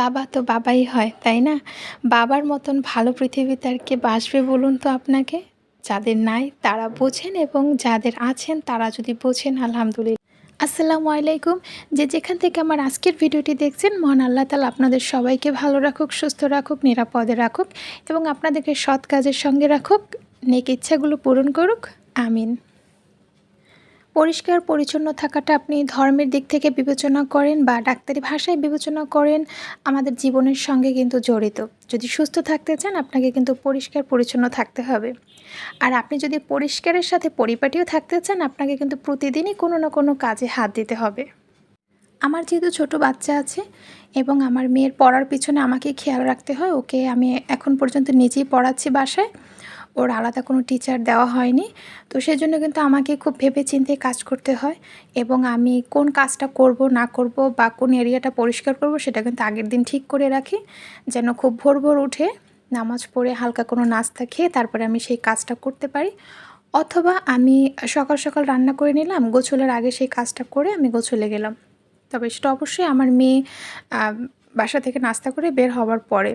বাবা তো বাবাই হয়, তাই না? বাবার মতন ভালো পৃথিবীতে আর কে বাসবে বলুন তো আপনাকে? যাদের নাই তারা বোঝেন এবং যাদের আছেন তারা যদি বোঝেন, আলহামদুলিল্লাহ। আসসালামু আলাইকুম। যে যেখান থেকে আমার আজকের ভিডিওটি দেখছেন, মহান আল্লাহ তালা আপনাদের সবাইকে ভালো রাখুক, সুস্থ রাখুক, নিরাপদে রাখুক এবং আপনাদেরকে সৎ কাজের সঙ্গে রাখুক, নেক ইচ্ছাগুলো পূরণ করুক। আমিন। পরিষ্কার, পরিচ্ছন্ন থাকাটা আপনি ধর্মের দিক থেকে বিবেচনা করেন বা ডাক্তারি ভাষায় বিবেচনা করেন, আমাদের জীবনের সঙ্গে কিন্তু জড়িত। যদি সুস্থ থাকতে চান, আপনাকে কিন্তু পরিষ্কার, পরিচ্ছন্ন থাকতে হবে। আর আপনি যদি পরিষ্কারের সাথে পরিপাটিও থাকতে চান, আপনাকে কিন্তু প্রতিদিনই কোনো না কোনো কাজে হাত দিতে হবে। আমার যেহেতু ছোট বাচ্চা আছে এবং আমার মেয়ের পড়ার পিছনে আমাকে খেয়াল রাখতে হয়, ওকে আমি এখন পর্যন্ত নিজেই পড়াচ্ছি বাসায়। ওর আলাদা কোনো টিচার দেওয়া হয়নি। তো সেজন্য কিন্তু আমাকে খুব ভেবে চিন্তে কাজ করতে হয় এবং আমি কোন কাজটা করব, না করব বা কোন এরিয়াটা পরিষ্কার করব সেটা কিন্তু আগের দিন ঠিক করে রাখি। যেন খুব ভোর ভোর উঠে নামাজ পড়ে হালকা কোনো নাস্তা খেয়ে তারপরে আমি সেই কাজটা করতে পারি। অথবা আমি সকাল সকাল রান্না করে নিলাম, গোছলের আগে সেই কাজটা করে আমি গোছলে গেলাম। তবে সেটা অবশ্যই আমার মেয়ে বাসা থেকে নাস্তা করে বের হওয়ার পরে।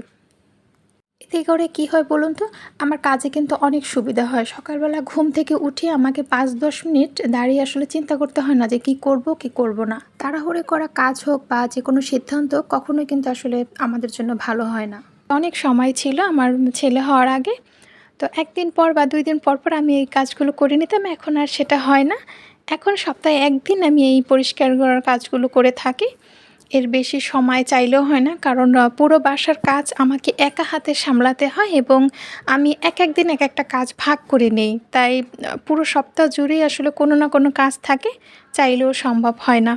এতে করে কি হয় বলুন তো? আমার কাজে কিন্তু অনেক সুবিধা হয়। সকালবেলা ঘুম থেকে উঠে আমাকে পাঁচ দশ মিনিট দাঁড়িয়ে আসলে চিন্তা করতে হয় না যে কি করব কি করব না। তাড়াহুড়ে করা কাজ হোক বা যে কোনো সিদ্ধান্ত কখনোই কিন্তু আসলে আমাদের জন্য ভালো হয় না। অনেক সময় ছিল আমার ছেলে হওয়ার আগে। তো একদিন পর বা দুই দিন পর পর আমি এই কাজগুলো করে নিতাম, এখন আর সেটা হয় না। এখন সপ্তাহে একদিন আমি এই পরিষ্কার করার কাজগুলো করে থাকি। এর বেশি সময় চাইলেও হয় না। কারণ পুরো বাসার কাজ আমাকে একা হাতে সামলাতে হয় এবং আমি এক এক দিন এক একটা কাজ ভাগ করে নেই। তাই পুরো সপ্তাহ জুড়েই আসলে কোনো না কোনো কাজ থাকে, চাইলেও সম্ভব হয় না।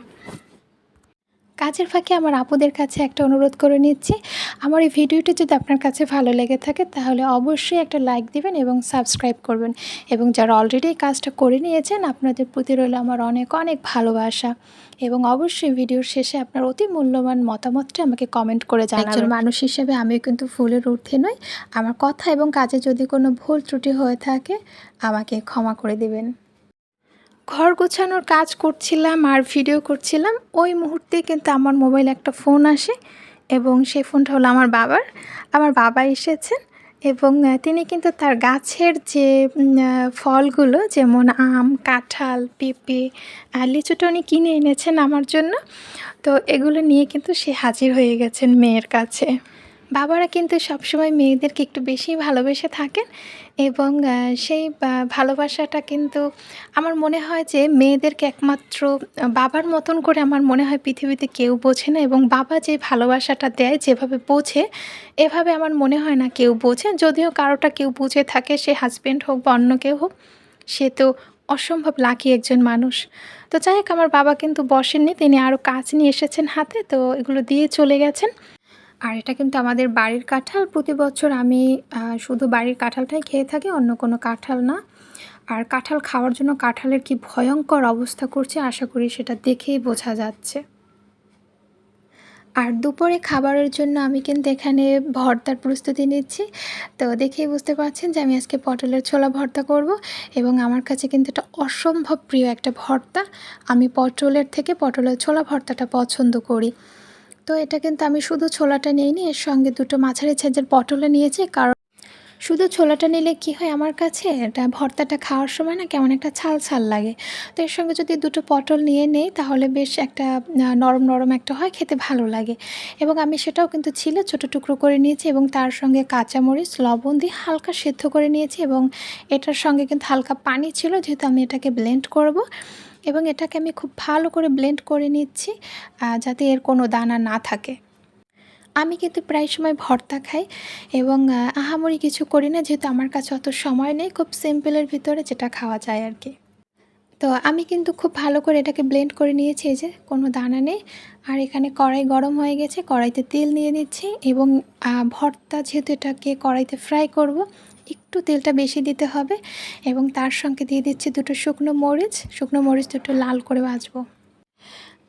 কাজের ফাঁকে আমার আপুদের কাছে একটা অনুরোধ করে নিচ্ছি। আমার এই ভিডিওটি যদি আপনার কাছে ভালো লেগে থাকে, তাহলে অবশ্যই একটা লাইক দিবেন এবং সাবস্ক্রাইব করবেন। এবং যারা অলরেডি এই কাজটা করে নিয়েছেন, আপনাদের প্রতি রইল আমার অনেক অনেক ভালোবাসা। এবং অবশ্যই ভিডিওর শেষে আপনার অতি মূল্যবান মতামতটা আমাকে কমেন্ট করে জানাবেন। একজন মানুষ হিসেবে আমিও কিন্তু ফুলের ঊর্ধ্বে নই। আমার কথা এবং কাজে যদি কোনো ভুল ত্রুটি হয়ে থাকে, আমাকে ক্ষমা করে দিবেন। ঘর গোছানোর কাজ করছিলাম আর ভিডিও করছিলাম, ওই মুহূর্তে কিন্তু আমার মোবাইলে একটা ফোন আসে এবং সেই ফোনটা হলো আমার বাবার। আমার বাবা এসেছেন এবং তিনি কিন্তু তার গাছের যে ফলগুলো যেমন আম, কাঁঠাল, পেঁপে লিচুটা উনি কিনে এনেছেন আমার জন্য। তো এগুলো নিয়ে কিন্তু সে হাজির হয়ে গেছেন মেয়ের কাছে। বাবারা কিন্তু সবসময় মেয়েদেরকে একটু বেশি ভালোবেসে থাকেন এবং সেই ভালোবাসাটা কিন্তু আমার মনে হয় যে মেয়েদেরকে একমাত্র বাবার মতন করে আমার মনে হয় পৃথিবীতে কেউ বোঝে না এবং বাবা যে ভালোবাসাটা দেয়, যেভাবে বোঝে, এভাবে আমার মনে হয় না কেউ বোঝে। যদিও কারোটা কেউ বুঝে থাকে, সে হাজব্যান্ড হোক বা অন্য কেউ হোক, সে তো অসম্ভব লাকি একজন মানুষ। তো যাই হোক, আমার বাবা কিন্তু বসেননি, তিনি আরও কাজ নিয়ে এসেছেন হাতে, তো এগুলো দিয়ে চলে গেছেন। আর এটা কিন্তু আমাদের বাড়ির কাঁঠাল। প্রতি বছর আমি শুধু বাড়ির কাঁঠালটাই খেয়ে থাকি, অন্য কোনো কাঁঠাল না। আর কাঁঠাল খাওয়ার জন্য কাঁঠালের কি ভয়ঙ্কর অবস্থা করছে, আশা করি সেটা দেখেই বোঝা যাচ্ছে। আর দুপুরে খাবারের জন্য আমি কিন্তু এখানে ভর্তার প্রস্তুতি নিচ্ছি। তো দেখেই বুঝতে পারছেন যে আমি আজকে পটলের ছোলা ভর্তা করব এবং আমার কাছে কিন্তু এটা অসম্ভব প্রিয় একটা ভর্তা। আমি পটলের থেকে পটলের ছোলা ভর্তাটা পছন্দ করি। তো এটা কিন্তু আমি শুধু ছোলাটা নিইনি, এর সঙ্গে দুটো মাঝারি সাইজের পটলে নিয়েছি। কারণ শুধু ছোলাটা নিলে কি হয় আমার কাছে? এটা ভর্তাটা খাওয়ার সময় না কেমন একটা ছাল ছাল লাগে। তো এর সঙ্গে যদি দুটো পটল নিয়ে নেই, তাহলে বেশ একটা নরম নরম একটা হয়, খেতে ভালো লাগে। এবং আমি সেটাও কিন্তু ছিলে ছোটো টুকরো করে নিয়েছি এবং তার সঙ্গে কাঁচামরিচ, লবণ দিয়ে হালকা সেদ্ধ করে নিয়েছি এবং এটার সঙ্গে কিন্তু হালকা পানি ছিল, যেহেতু আমি এটাকে ব্লেন্ড করব। এবং এটাকে আমি খুব ভালো করে ব্লেন্ড করে নিচ্ছি যাতে এর কোনো দানা না থাকে। আমি কিন্তু প্রায় সময় ভর্তা খাই এবং আহামরি কিছু করি না, যেহেতু আমার কাছে অত সময় নেই, খুব সিম্পলের ভিতরে যেটা খাওয়া যায় আর কি। তো আমি কিন্তু খুব ভালো করে এটাকে ব্লেন্ড করে নিয়েছি যে, কোনো দানা নেই। আর এখানে কড়াই গরম হয়ে গেছে, কড়াইতে তেল নিয়ে নিচ্ছি এবং ভর্তা যেহেতু এটাকে কড়াইতে ফ্রাই করব একটু তেলটা বেশি দিতে হবে এবং তার সঙ্গে দিয়ে দিচ্ছি দুটো শুকনো মরিচ শুকনো মরিচ দুটো লাল করে ভাজবো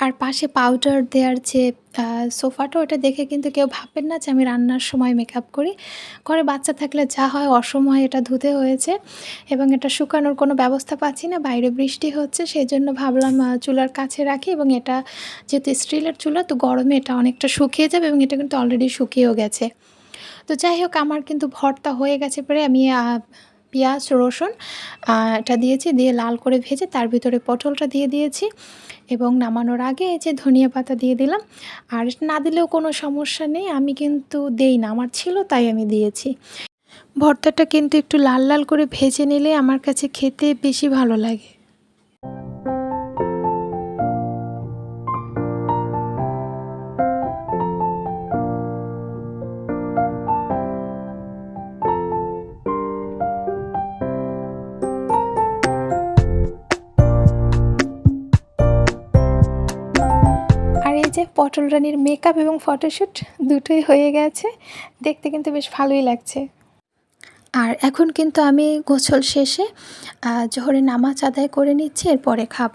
আর পাশে পাউডার দেওয়ার যে সোফাটা, ওটা দেখে কিন্তু কেউ ভাববেন না যে আমি রান্নার সময় মেকআপ করি। ঘরে বাচ্চা থাকলে যা হয় অসময়ে এটা ধুতে হয়েছে এবং এটা শুকানোর কোনো ব্যবস্থা পাচ্ছি না। বাইরে বৃষ্টি হচ্ছে সেই জন্য ভাবলাম চুলার কাছে রাখি এবং এটা যেহেতু স্টিলের চুলা, তো গরমে এটা অনেকটা শুকিয়ে যাবে এবং এটা কিন্তু অলরেডি শুকিয়েও গেছে। তো যাই হোক আমার কিন্তু ভর্তা হয়ে গেছে পরে আমি পেঁয়াজ, রসুন এটা দিয়েছি দিয়ে লাল করে ভেজে তার ভিতরে পটলটা দিয়ে দিয়েছি এবং নামানোর আগে এই যে ধনিয়া পাতা দিয়ে দিলাম। আর না দিলেও কোনো সমস্যা নেই। আমি কিন্তু দেই না। আমার ছিল তাই আমি দিয়েছি। ভর্তাটা কিন্তু একটু লাল, লাল করে ভেজে নিলে আমার কাছে খেতে বেশি ভালো লাগে। পটল রানীর মেকআপ এবং ফটোশ্যুট দুটোই হয়ে গেছে। দেখতে কিন্তু বেশ ভালোই লাগছে। আর এখন কিন্তু আমি গোসল শেষে জোহরে নামাজ আদায় করে নিচ্ছি, এরপরে খাব।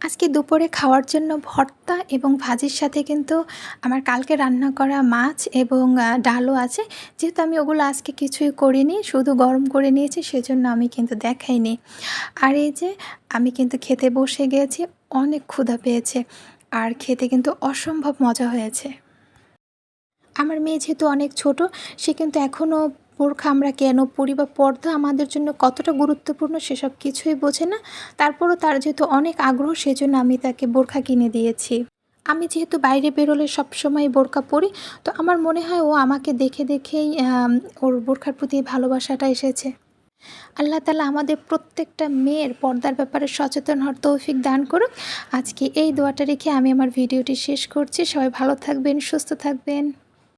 আজকে দুপুরে খাওয়ার জন্য ভর্তা এবং ভাজির সাথে কিন্তু আমার কালকে রান্না করা মাছ এবং ডালও আছে। যেহেতু আমি ওগুলো আজকে কিছুই করিনি, শুধু গরম করে নিয়েছি, সেজন্য আমি কিন্তু দেখাইনি। আর এই যে, আমি কিন্তু খেতে বসে গিয়েছি। অনেক ক্ষুধা পেয়েছে। আর খেতে কিন্তু অসম্ভব মজা হয়েছে। আমার মেয়ে যেহেতু অনেক ছোট, সে কিন্তু এখনও বোরখা আমরা কেন পরি বা পর্দা আমাদের জন্য কতটা গুরুত্বপূর্ণ সেসব কিছুই বোঝে না। তারপরও তার যেহেতু অনেক আগ্রহ, সেজন্য আমি তাকে বোরখা কিনে দিয়েছি। আমি যেহেতু বাইরে বেরোলে সবসময় বোরকা পরি, তো আমার মনে হয় ও আমাকে দেখে দেখেই ওর বোরখার প্রতি ভালোবাসাটা এসেছে। আল্লাহ তালা আমাদের প্রত্যেকটা মেয়ের পর্দার ব্যাপারে সচেতন হওয়ার তৌফিক দান করুক। আজকে এই দোয়াটা রেখে আমি আমার ভিডিওটি শেষ করছি। সবাই ভালো থাকবেন, সুস্থ থাকবেন।